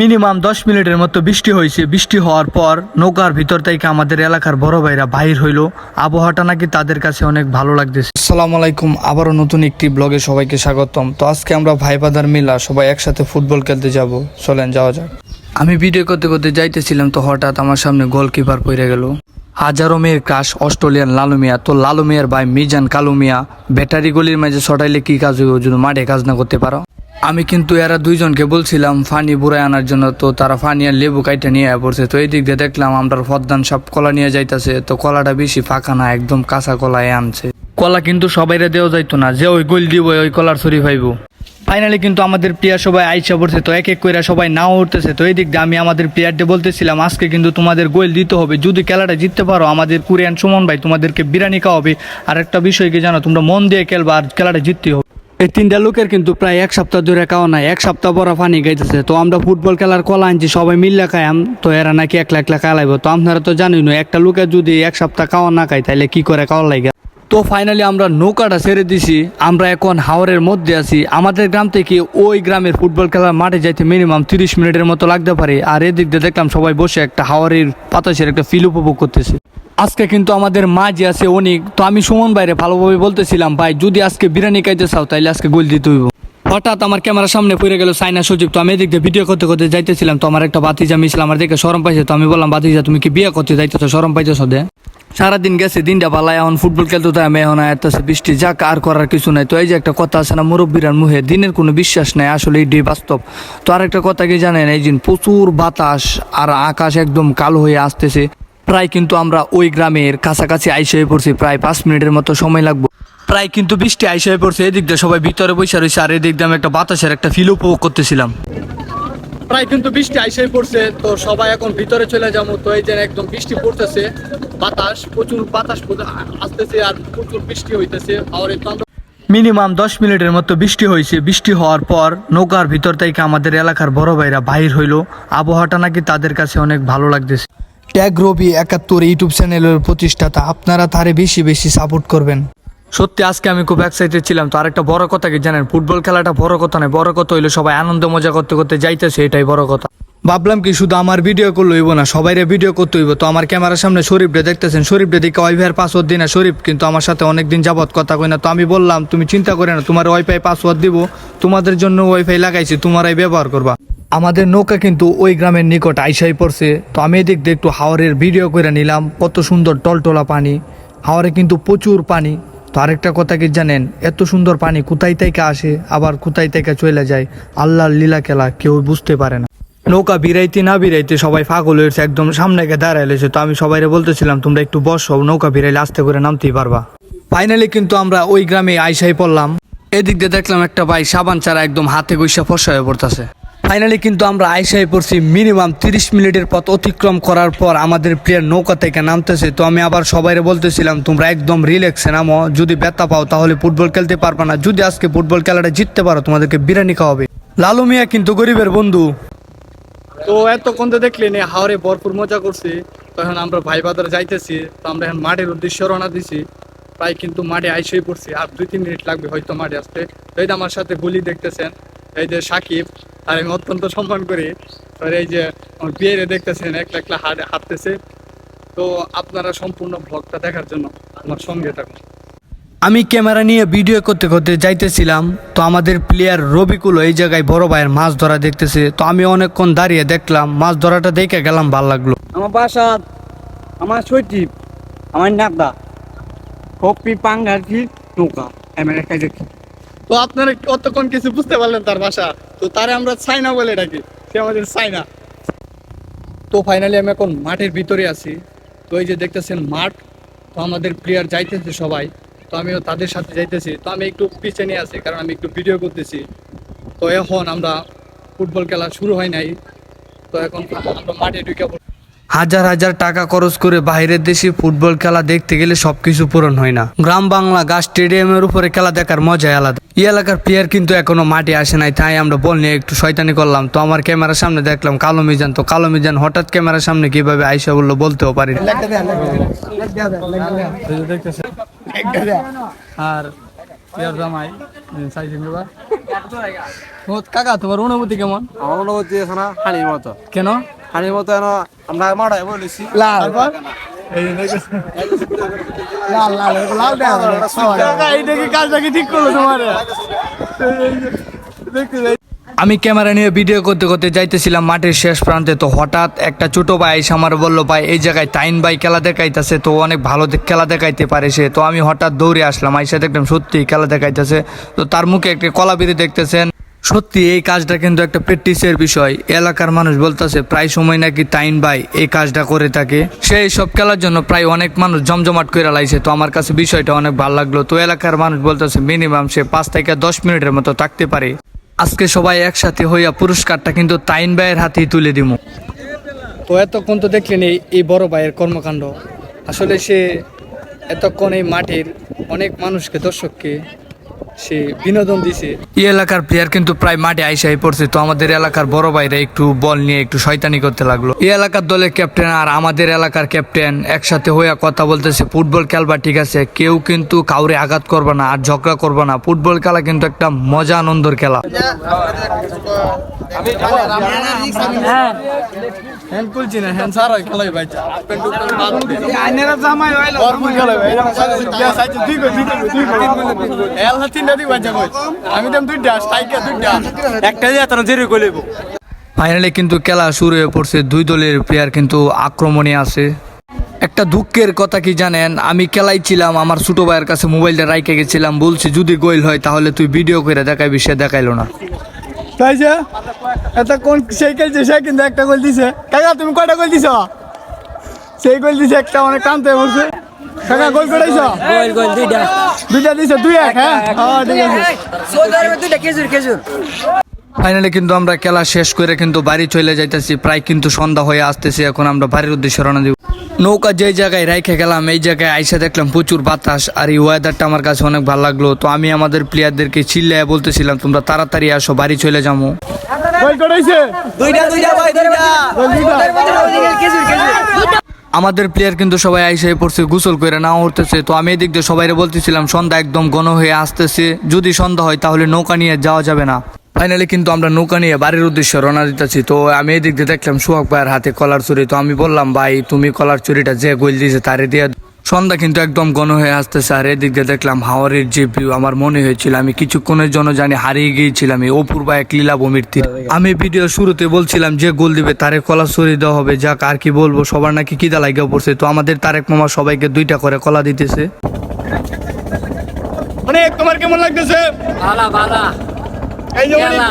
Minimum দশ মিনিটের মতো বৃষ্টি হয়েছে। বৃষ্টি হওয়ার পর নৌকার ভিতর থেকে আমাদের এলাকার বড় ভাইরা বাহির হইল। আবহাওয়াটা নাকি তাদের কাছে অনেক ভালো লাগতেছে। আসসালামু আলাইকুম, আবারও নতুন একটি ব্লগে সবাইকে স্বাগতম। তো আজকে আমরা ভাই বাদার মিলা সবাই একসাথে ফুটবল খেলতে যাব। চলেন, যাওয়া যাক। আমি ভিডিও করতে করতে যাইতেছিলাম তো হঠাৎ আমার সামনে গোলকিপার পড়ে গেল। হাজারো মেয়ের ক্রাশ, অস্ট্রেলিয়ান লালু মিয়া তো লালু মিয়ার ভাই মিজান কালু মিয়া ব্যাটারি গলির মাঝে ছটাইলে কি কাজ হইব যদি মাঠে কাজ না করতে পারো? আমি কিন্তু এরা দুইজনকে বলছিলাম, ফানি বুড়াই আনার জন্য তো তারা ফানি আর লেবু কাইটা নিয়ে পড়ছে। তো এই দিক দিয়ে দেখলাম আমরা ফদ্দান সব কলা নিয়ে যাইতেছে। তো কলাটা বেশি ফাঁকা না, একদম কাঁচা কলায় আনছে। কলা কিন্তু সবাইরে দেওয়া যাইতো না, যে ওই গোল দিব ওই কলার ছড়ি পাইবো ফাইনালি কিন্তু আমাদের প্লেয়ার সবাই আইসা পড়ছে, তো এক এক করে সবাই নাও উঠতেছে। তো এই দিক দিয়ে আমি আমাদের প্লেয়ারদের বলতেছিলাম, আজকে কিন্তু তোমাদের গোল দিতে হবে। যদি খেলাটা জিততে পারো, আমাদের কুরিয়ান সুমন ভাই তোমাদেরকে বিরিয়ানি খাওয়াবে। আর একটা বিষয় কি জানো, তোমরা মন দিয়ে খেলবা আর খেলাটা জিততে হবে। এই তিনটা লোকের কিন্তু প্রায় এক সপ্তাহ ধরে খাওয়া নাই, এক সপ্তাহ বড় পানি গাইতেছে তো আমরা ফুটবল খেলার কলা আনছি, সবাই মিললে খাইম তো এরা নাকি এক লাখ লাখ খাওয়াইব তো আপনারা তো জানেন একটা লোকের যদি এক সপ্তাহ খাওয়া না খাই তাহলে কি করে খাওয়া লাগে? তো ফাইনালি আমরা নৌকাটা ছেড়ে দিছি। আমরা এখন হাওরের মধ্যে আছি। আমাদের গ্রাম থেকে ওই গ্রামের ফুটবল খেলার মাঠে যাইতে মিনিমাম তিরিশ মিনিটের মতো লাগতে পারে। আর এদিক দিয়ে দেখলাম সবাই বসে একটা হাওরের বাতাসের একটা ফিল উপভোগ করতেছে। আজকে কিন্তু আমাদের মাঝে আছে অনেক তো আমি সুমন বাইরে ভালোভাবে বলতেছিলাম, ভাই, যদি আজকে বিরিয়ানি খাইতে চাও তাহলে আজকে গোল দিতে হইব। হঠাৎ আমার ক্যামেরার সামনে পড়ে গেল সাইনা সজীব তো আমি এদিক দিয়ে ভিডিও করতে করতে যাইতেছিলাম। তো আমার একটা বাতিজা মিছিল আমার দেখে সরম পাইছে। তো আমি বললাম বাতিজা তুমি কি বিয়ে করতে যাইতেছো? সরম পাইছো দে। সারাদিন গেছে, দিনটা ভালাই এখন ফুটবল খেলতে তো আমি এখন আয়াতেছে বৃষ্টি যাক, আর করার কিছু নাই। তো এই যে একটা কথা আছে না, মুরব্বীরার মুহে দিনের কোনো বিশ্বাস নাই, আসলে এই এটাই বাস্তব। তো আর একটা কথা কি জানেন, এই দিন প্রচুর বাতাস আর আকাশ একদম কালো হয়ে আসতেছে, প্রায় কিন্তু আমরা ওই গ্রামের কাছাকাছি আইসে হয়ে পড়ছি, প্রায় পাঁচ মিনিটের মতো সময় লাগবে। প্রায় কিন্তু বৃষ্টি আইসে হয়ে পড়ছে, এদিক দিয়ে সবাই ভিতরে বসে রয়েছে, আর এদিক দিয়ে আমি একটা বাতাসের একটা ফিল উপভোগ করতেছিলাম। প্রায় কিন্তু বৃষ্টি আইসে পড়ছে তো সবাই এখন ভিতরে চলে যাব। তো এই যে একদম বৃষ্টি পড়তেছে বাতাস প্রচুর বাতাস আসতেছে আর প্রচুর বৃষ্টি হইতেছে। আর মিনিমাম দশ মিনিটের মতো বৃষ্টি হয়েছে। বৃষ্টি হওয়ার পর নৌকার ভিতর থেকে আমাদের এলাকার বড় ভাইরা বাহির হইল। আবহাওয়াটা নাকি তাদের কাছে অনেক ভালো লাগতেছে। ট্যাগ রবি একাত্তর ইউটিউব চ্যানেলের প্রতিষ্ঠাতা আপনারা তারে বেশি বেশি সাপোর্ট করবেন। সত্যি, আজকে আমি খুব এক্সাইটেড ছিলাম। তো আরেকটা বড় কথা কি জানেন? ফুটবল খেলাটা বড় কথা নয়, বড় কথা হইল সবাই আনন্দ মজা করতে করতে যাইতেছে, এটাই বড় কথা। ভাবলাম কি শুধু আমার ভিডিও করলে হইব না, সবাইরে ভিডিও করতে হইব। তো আমার ক্যামেরার সামনে শরীফরে দেখতেছেন, শরীফরে দেখে ওয়াইফাইয়ের পাসওয়ার্ড দিই না, শরীফ, কিন্তু আমার সাথে অনেকদিন যাবত কথা কই না। তো আমি বললাম, তুমি চিন্তা করে না, তোমার ওয়াইফাই পাসওয়ার্ড দিব, তোমাদের জন্য ওয়াইফাই লাগাইছি, তোমরাই ব্যবহার করবা। আমাদের নৌকা কিন্তু ওই গ্রামের নিকট আইসাই পড়ছে। তো আমি এদিক দিয়ে একটু হাওরের ভিডিও করে নিলাম, কত সুন্দর টলটলা পানি। হাওরে কিন্তু প্রচুর পানি। তো আরেকটা কথা কি জানেন? এত সুন্দর পানি কোথায় থেকে আসে? আবার কোথায় থেকে চলে যায়? আল্লাহর লীলা খেলা কেউ বুঝতে পারে না। নৌকা বিরাইতে না বিরাইতে সবাই ফাগল হয়েছে একদম সামনে গিয়ে দাঁড়াইলেছে তো আমি সবাইরে বলতেছিলাম, তোমরা একটু বসো, নৌকা বিরাইলে আস্তে করে নামতেই পারবা। ফাইনালি কিন্তু আমরা ওই গ্রামে আইসাই পড়লাম। এদিক দিয়ে দেখলাম একটা ভাই সাবান ছাড়া একদম হাতে গৈসা ফসা হয়ে পড়তেছে। ফাইনালি কিন্তু আমরা আইসাই পড়ছি মিনিমাম তিরিশ মিনিটের পথ অতিক্রম করার পর আমাদের প্লেয়ার নৌকা থেকে নামতেছে। তো আমি আবার সবাইরে বলতেছিলাম, তোমরা একদম রিল্যাক্সে নামো। যদি ব্যথা পাও তাহলে ফুটবল খেলতে পারবা না। যদি আজকে ফুটবল খেলাটা জিততে পারো, তোমাদেরকে বিরিয়ানি খাওয়াবে। লালু মিয়া কিন্তু গরিবের বন্ধু। তো এতক্ষণ তো দেখলি নে হাওড়ে ভরপুর মজা করছি। তখন আমরা ভাই বাজারে যাইতেছি। তো আমরা এখন মাঠের উদ্দেশ্যে রওনা দিছি। প্রায় কিন্তু মাঠে আইসেই পড়ছি। আর দুই তিন মিনিট লাগবে হয়তো মাঠে আসতে। তো এই আমার সাথে গুলি দেখতেছেন এই যে সাকিব আর আমি অত্যন্ত সম্মান করি। আর এই যে আমার বিয়েরে দেখতেছেন একটা একলা হাটে হাঁটতেছে। তো আপনারা সম্পূর্ণ ব্লগটা দেখার জন্য আমার সঙ্গে থাকুন। আমি ক্যামেরা নিয়ে ভিডিও করতে করতে যাইতেছিলাম তো আমাদের প্লেয়ার রবিকুল এই জায়গায় বড় ভাইয়ের মাছ ধরা দেখতেছে। তো আমি অনেকক্ষণ দাঁড়িয়ে দেখলাম মাছ ধরাটা দেখে গেলাম ভালো লাগল। আমার বাসা আমার সৈটিপ আমার নাদা কপি পাঙ্গাটি নৌকা আমেরিকায় দেখি তো আপনারা কতক্ষণ কিছু বুঝতে পারলেন তার ভাষা? তো তারে আমরা চাইনা বলে ডাকি। সে আমাদের চাইনা তো ফাইনালি আমি এখন মাঠের ভিতরে আছি। তো এই যে দেখতেছেন মাঠ, তো আমাদের প্লেয়ার যাইতেছে সবাই। তো আমিও তাদের সাথে যাইতেছি। তো আমি একটু পিছিয়ে নিয়ে আছি, কারণ আমি একটু ভিডিও করতেছি। তো এখন আমরা ফুটবল খেলা শুরু হয় নাই। তো এখন আমরা মাঠে ঢুকে হাজার হাজার টাকা খরচ করে বাইরের দেশে ফুটবল খেলা দেখতে গেলে সবকিছু পূরণ হয় না। গ্রাম বাংলা গা স্টেডিয়ামের উপরে খেলা দেখার মজাই আলাদা। এই এলাকার প্লেয়ার কিন্তু এখনও মাঠে আসে নাই তাই আমরা বল নিয়ে একটু শয়তানি করলাম। তো আমার ক্যামেরার সামনে দেখলাম কালো মিজান। তো কালো মিজান হঠাৎ ক্যামেরার সামনে কীভাবে আইসা বলল বলতেও পারি আর কাকা তোমার অনুভূতি কেমন? আমার অনুভূতি কেন? হানির মতো এন আমরা মারাই বলেছি। লাল। লাল লাল লাল কাকা এইটা কি কাজটা কি ঠিক করল তোমার? আমি ক্যামেরা নিয়ে ভিডিও করতে করতে যাইতেছিলাম মাঠের শেষ প্রান্তে তো হঠাৎ একটা ছোট ভাই এসে আমার বলল ভাই এই জায়গায় তাইন ভাই খেলা দেখাইতেছে তো অনেক ভালো খেলা দেখাইতে পারে সে। তো আমি হঠাৎ দৌড়ে আসলাম আইসা দেখলাম সত্যি খেলা দেখাইতেছে। তো তার মুখে একটা কলা বিড়ি দেখতেছেন। সত্যি, এই কাজটা কিন্তু একটা প্র্যাকটিসের বিষয়। এলাকার মানুষ বলতেছে, প্রায় সময় নাকি তাইন ভাই এই কাজটা করে থাকে। সেই সব খেলার জন্য প্রায় অনেক মানুষ জমজমাট করে লাইছে। তো আমার কাছে বিষয়টা অনেক ভালো লাগল। তো এলাকার মানুষ বলতেছে মিনিমাম সে পাঁচ থেকে দশ মিনিটের মতো থাকতে পারে। আজকে সবাই একসাথে হইয়া পুরস্কারটা কিন্তু তাইন ভাইয়ের হাতেই তুলে দিব তো এতক্ষণ তো দেখলেন এই বড় ভাইয়ের কর্মকাণ্ড। আসলে সে এতক্ষণ এই মাঠের অনেক মানুষকে, দর্শককে সে বিনোদন দিছে। এই এলাকার প্লেয়ার কিন্তু প্রায় মাঠে আইসাই পড়ছে তো আমাদের এলাকার বড় ভাইরা একটু বল নিয়ে একটু শয়তানি করতে লাগল। এই এলাকার দলের ক্যাপ্টেন আর আমাদের এলাকার ক্যাপ্টেন একসাথে হইয়া কথা বলতেছে ফুটবল খেলবা ঠিক আছে? কেউ কিন্তু কাউরে আঘাত করবে না আর ঝগড়া করবে না। ফুটবল খেলা কিন্তু একটা মজা আনন্দর খেলা। হ্যান্ড আমি দাম দুইটা দুইটা। একটা দিয়ে তারা জেরে ফাইনালি কিন্তু খেলা শুরু হয়ে পড়ছে। দুই দলের প্লেয়ার কিন্তু আক্রমণে আছে। একটা দুঃখের কথা কি জানেন? আমি খেলাই ছিলাম আমার ছোট ভাইয়ের কাছে মোবাইলটা রাইকে গেছিলাম। বলছি যদি গোল হয় তাহলে তুই ভিডিও করে দেখাবি সে দেখাইলো না। তাই যে? এটা কোন সেই খেলছে? সে কিন্তু একটা গোল দিছে। কাকা তুমি কয়টা গোল দিছ? সেই গোল দিছে একটা অনেক কান্তে বলছে। কাকা গোল করাইছ গোল গোল দুইটা। দুইটা দিছে দুই এক হ্যাঁ? হ্যাঁ ঠিক আছে। দুইটা খেজুর খেজুর। ফাইনালি কিন্তু আমরা খেলা শেষ করে কিন্তু বাড়ি চলে যাইতেছি। প্রায় কিন্তু সন্ধ্যা হয়ে আসতেছি এখন আমরা বাড়ির উদ্দেশ্যে রওনা দিব। নৌকা যে জায়গায় রাইখে গেলাম এই জায়গায় আইসা দেখলাম প্রচুর বাতাস আর এই ওয়েদারটা আমার কাছে অনেক ভালো লাগল। তো আমি আমাদের প্লেয়ারদেরকে চিল্লায় বলতেছিলাম তোমরা তাড়াতাড়ি আসো বাড়ি চলে যাব দুইটা দুইটা ভাই আমাদের প্লেয়ার কিন্তু সবাই আইসে পড়ছে, গোসল করে না উঠতেছে। তো আমি এদিক দিয়ে সবাই বলতেছিলাম, সন্ধ্যা একদম গণ হয়ে আসতেছে। যদি সন্ধ্যা হয় তাহলে নৌকা নিয়ে যাওয়া যাবে না। ফাইনালি কিন্তু আমরা নৌকা নিয়ে বাড়ির উদ্দেশ্যে রওনা দিতেছি। তো আমি এদিক দিয়ে দেখলাম সুহাগ ভাইয়ের হাতে কলার চুরি। তো আমি বললাম, ভাই, তুমি কলার চুরিটা যে গোল দিয়েছে তারে দিয়ে। সন্ধ্যা কিন্তু একদম ঘন হয়ে আসতেছে। আর এদিক দিয়ে দেখলাম হাওয়ারের যে ভিউ আমার মনে হয়েছিল আমি কিছুক্ষণের জন্য জানি হারিয়ে গিয়েছিলাম এই অপূর্বা এক লীলাভূমির তীর আমি ভিডিও শুরুতে বলছিলাম যে গোল দিবে তারে কলা চুরি দেওয়া হবে যাক আর কি বলব সবার নাকি কিদা লাগিয়ে পড়ছে। তো আমাদের তারেক মামা সবাইকে দুইটা করে কলা দিতেছে। তোমার কেমন লাগতেছে? বালা বালা। এই যে খেলা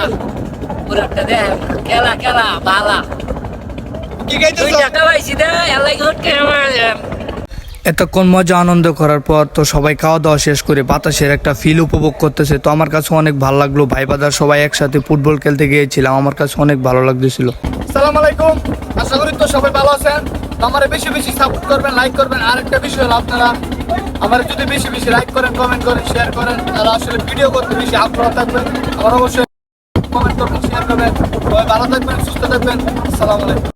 পুরাটা দে খেলা খেলা বালা। কি গাইতেছ? দুইটা খাওয়াইছি দে এলাই ঘটকে এতক্ষণ মজা আনন্দ করার পর তো সবাই খাওয়া দাওয়া শেষ করে বাতাসের একটা ফিল উপভোগ করতেছে। তো আমার কাছে অনেক ভালো লাগল। ভাই বাদার সবাই একসাথে ফুটবল খেলতে গিয়েছিলাম। আমার কাছে অনেক ভালো লাগতেছিল। সালাম আলাইকুম। আশা করি তো সবাই ভালো আছেন। আমার বেশি বেশি সাপোর্ট করবেন লাইক করবেন। আর একটা বিষয় হলো আপনারা আমার যদি বেশি বেশি লাইক করেন কমেন্ট করেন শেয়ার করেন, তাহলে আসলে ভিডিও করতে বেশি আগ্রহ থাকবেন আমার অবশ্যই কমেন্ট করবেন শেয়ার করবেন। ভালো থাকবেন, সুস্থ থাকবেন। আসসালামু আলাইকুম।